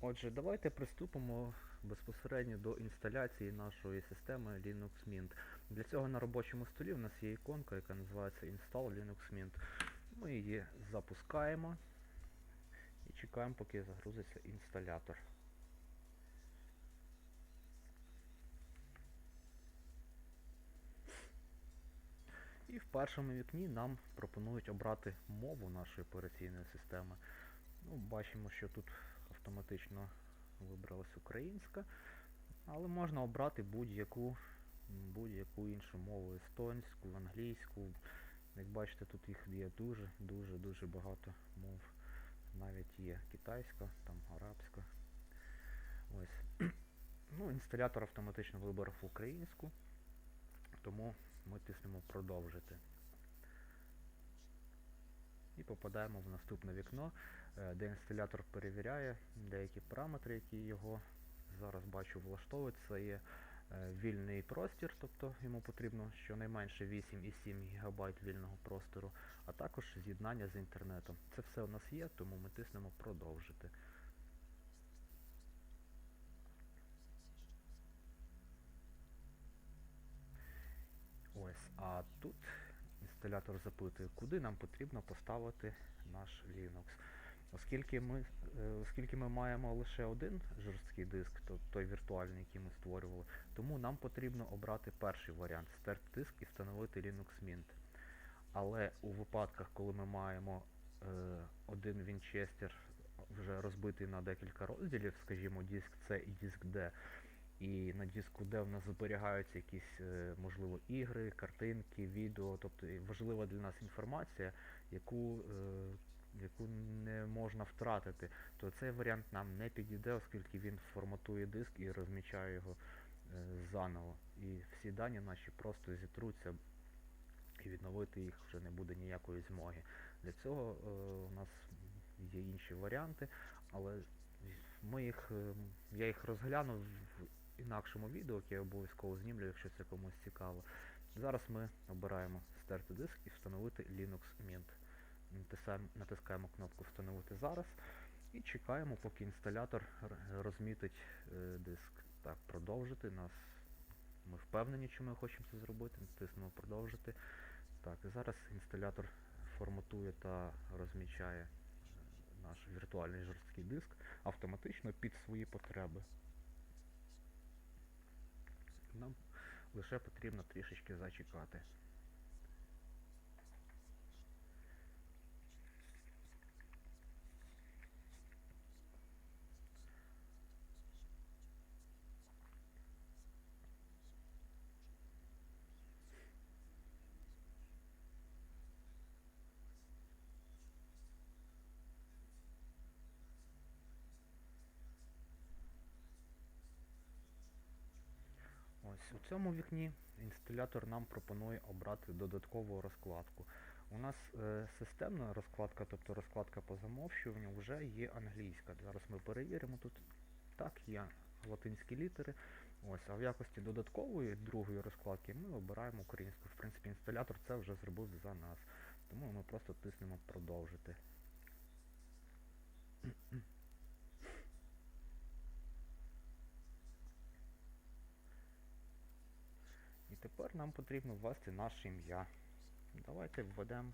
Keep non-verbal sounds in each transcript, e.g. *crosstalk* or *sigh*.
Отже, давайте приступимо безпосередньо до інсталяції нашої системи Linux Mint. Для цього на робочому столі у нас є іконка, яка називається Install Linux Mint. Ми її запускаємо і чекаємо, поки загрузиться інсталятор. І в першому вікні нам пропонують обрати мову нашої операційної системи. Ну, бачимо, що тут автоматично вибралась українська, але можна обрати будь-яку будь-яку іншу мову, естонську, англійську. Як бачите, тут їх є дуже-дуже-дуже багато мов. Навіть є китайська, там арабська. Ось. *clears throat* Ну, Інсталятор автоматично вибрав українську, тому ми тиснемо продовжити. Попадаємо в наступне вікно, е, де інсталятор перевіряє деякі параметри, які його зараз бачу влаштовують. Це є е, вільний простір, тобто йому потрібно щонайменше 8,7 ГБ вільного простору, а також з'єднання з інтернетом. Це все у нас є, тому ми тиснемо продовжити. Ось, а тут інсталятор запитує, куди нам потрібно поставити наш Linux. Оскільки ми е, оскільки ми маємо лише один жорсткий диск, то той віртуальний, який ми створювали, тому нам потрібно обрати перший варіант стерти диск і встановити Linux Mint. Але у випадках, коли ми маємо е, один Вінчестер вже розбитий на декілька розділів, скажімо, диск C і диск D, і на диску D в нас зберігаються якісь, е, можливо, ігри, картинки, відео, тобто важлива для нас інформація, яку е, яку не можна втратити, то цей варіант нам не підійде, оскільки він форматує диск і розмічає його е, заново. І всі дані наші просто зітруться і відновити їх вже не буде ніякої змоги. Для цього у нас є інші варіанти, але ми їх, я їх розгляну в інакшому відео, яке я обов'язково знімлю, якщо це комусь цікаво. Зараз ми обираємо стерти диск і встановити Linux Mint. Натискаємо кнопку Встановити зараз і чекаємо, поки інсталятор розмітить е, диск. Так, продовжити нас. Ми впевнені, що ми хочемо це зробити. Натиснемо продовжити. Так, зараз інсталятор форматує та розмічає наш віртуальний жорсткий диск автоматично під свої потреби. Нам лише потрібно трішечки зачекати. Ось у цьому вікні інсталятор нам пропонує обрати додаткову розкладку. У нас е, системна розкладка, тобто розкладка по замовчуванню, вже є англійська. Зараз ми перевіримо тут. Так, є латинські літери. Ось, А в якості додаткової другої розкладки ми обираємо українську. В принципі, інсталятор це вже зробив за нас. Тому ми просто тиснемо продовжити. І тепер нам потрібно ввести наше ім'я. Давайте введемо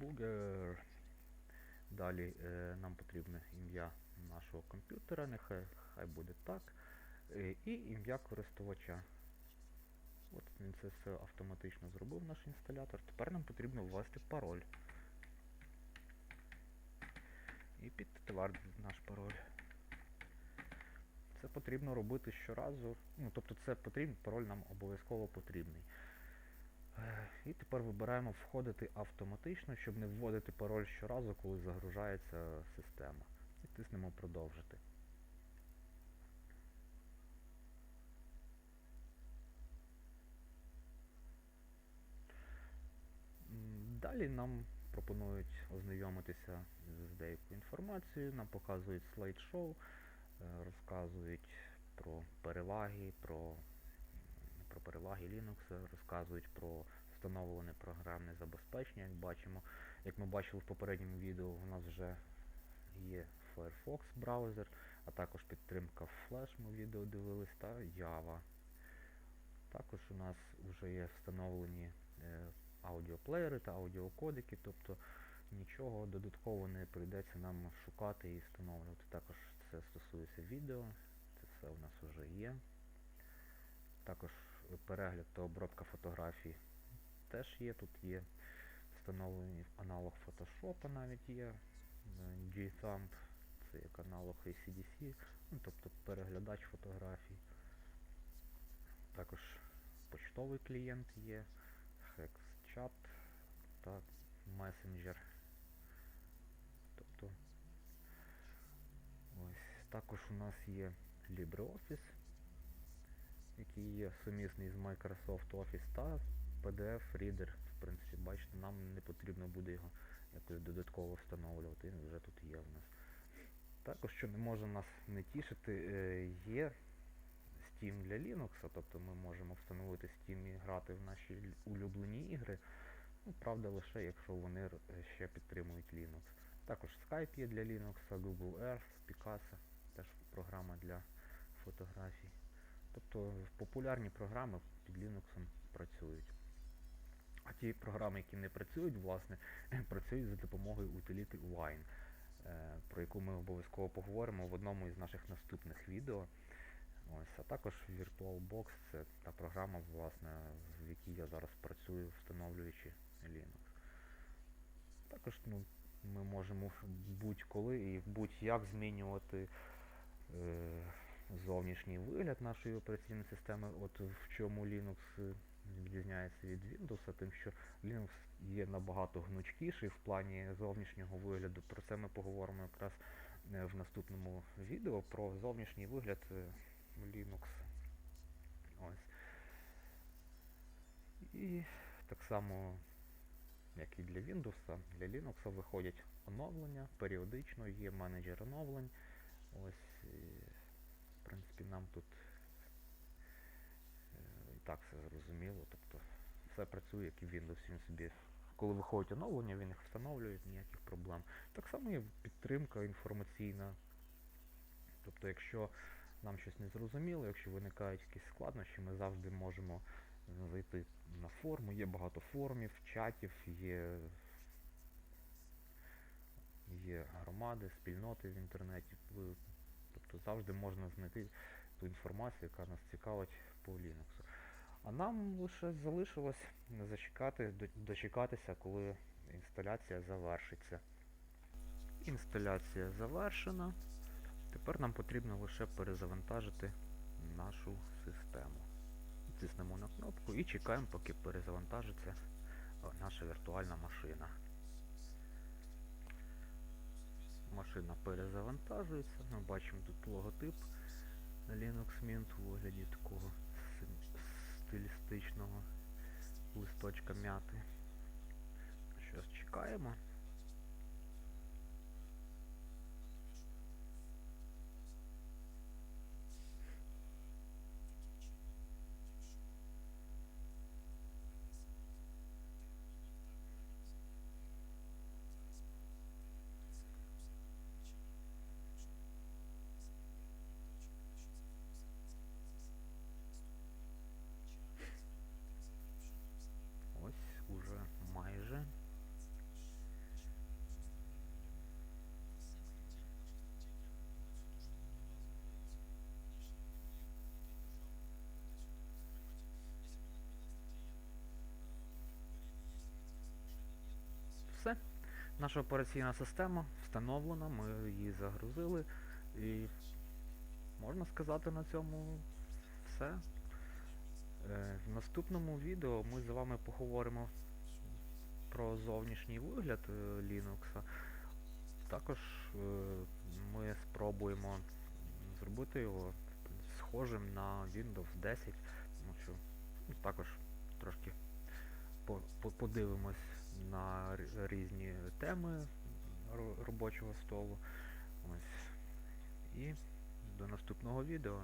Booger. Далі е, нам потрібне ім'я нашого комп'ютера, нехай хай буде так. Е, і ім'я користувача. От він це все автоматично зробив наш інсталятор. Тепер нам потрібно ввести пароль. І підтвердити наш пароль. Це потрібно робити щоразу. Ну, тобто це потрібно, пароль нам обов'язково потрібний. І тепер вибираємо входити автоматично, щоб не вводити пароль щоразу, коли загружається система. І тиснемо продовжити. Далі нам пропонують ознайомитися з деякою інформацією, нам показують слайд-шоу, розказують про переваги, про, про переваги Linux, розказують про встановлене програмне забезпечення, як бачимо. Як ми бачили в попередньому відео, у нас вже є Firefox. Firefox браузер, а також підтримка Flash, ми відео дивились, та Java. Також у нас вже є встановлені е, аудіоплеєри та аудіокодики, тобто нічого додатково не прийдеться нам шукати і встановлювати. Також це стосується відео, це все у нас вже є. Також перегляд та обробка фотографій теж є. Тут є встановлений аналог Photoshop навіть є. GThumb, це як аналог ACDC, ну, тобто переглядач фотографій. Також почтовий клієнт є, HexChat та Messenger. Тобто ось також у нас є LibreOffice, який є сумісний з Microsoft Office та PDF Reader. В принципі, бачите, нам не потрібно буде його якось додатково встановлювати, він вже тут є в нас. Також, що не може нас не тішити, е, є Steam для Linux, тобто ми можемо встановити Steam і грати в наші улюблені ігри. Ну, правда, лише якщо вони ще підтримують Linux. Також Skype є для Linux, Google Earth, Picasa, теж програма для фотографій. Тобто популярні програми під Linux працюють. А ті програми, які не працюють, власне, *clears throat* працюють за допомогою утиліти Wine, е, про яку ми обов'язково поговоримо в одному із наших наступних відео. Ось, а також VirtualBox це та програма, власне, в якій я зараз працюю, встановлюючи Linux. Також ну, ми можемо будь-коли і будь-як змінювати зовнішній вигляд нашої операційної системи. От в чому Linux е, відрізняється від Windows, тим, що Linux є набагато гнучкіший в плані зовнішнього вигляду. Про це ми поговоримо якраз е, в наступному відео про зовнішній вигляд е, Linux. Ось. І так само, як і для Windows, для Linux виходять оновлення, періодично є менеджер оновлень. Ось, і, в принципі, нам тут е, і так все зрозуміло. Тобто все працює, як і Windows. Він собі, коли виходить оновлення, він їх встановлює, ніяких проблем. Так само є підтримка інформаційна. Тобто, якщо нам щось не зрозуміло, якщо виникають якісь складнощі, ми завжди можемо зайти на форму. Є багато форумів, чатів, є, є громади, спільноти в інтернеті. Ви- Тобто завжди можна знайти ту інформацію, яка нас цікавить по Linux. А нам лише залишилось зачекати, дочекатися, коли інсталяція завершиться. Інсталяція завершена. Тепер нам потрібно лише перезавантажити нашу систему. Тиснемо на кнопку і чекаємо, поки перезавантажиться наша віртуальна машина. Машина перезавантажується. Ми бачимо тут логотип Linux Mint у вигляді такого стилістичного листочка м'яти. Щось чекаємо. Все. Наша операційна система встановлена, ми її загрузили і можна сказати на цьому все. Е, В наступному відео ми з вами поговоримо про зовнішній вигляд е, Linux. Також е, ми спробуємо зробити його схожим на Windows 10, тому що ну, також трошки по- по- подивимось на різні теми робочого столу. Ось. І до наступного відео.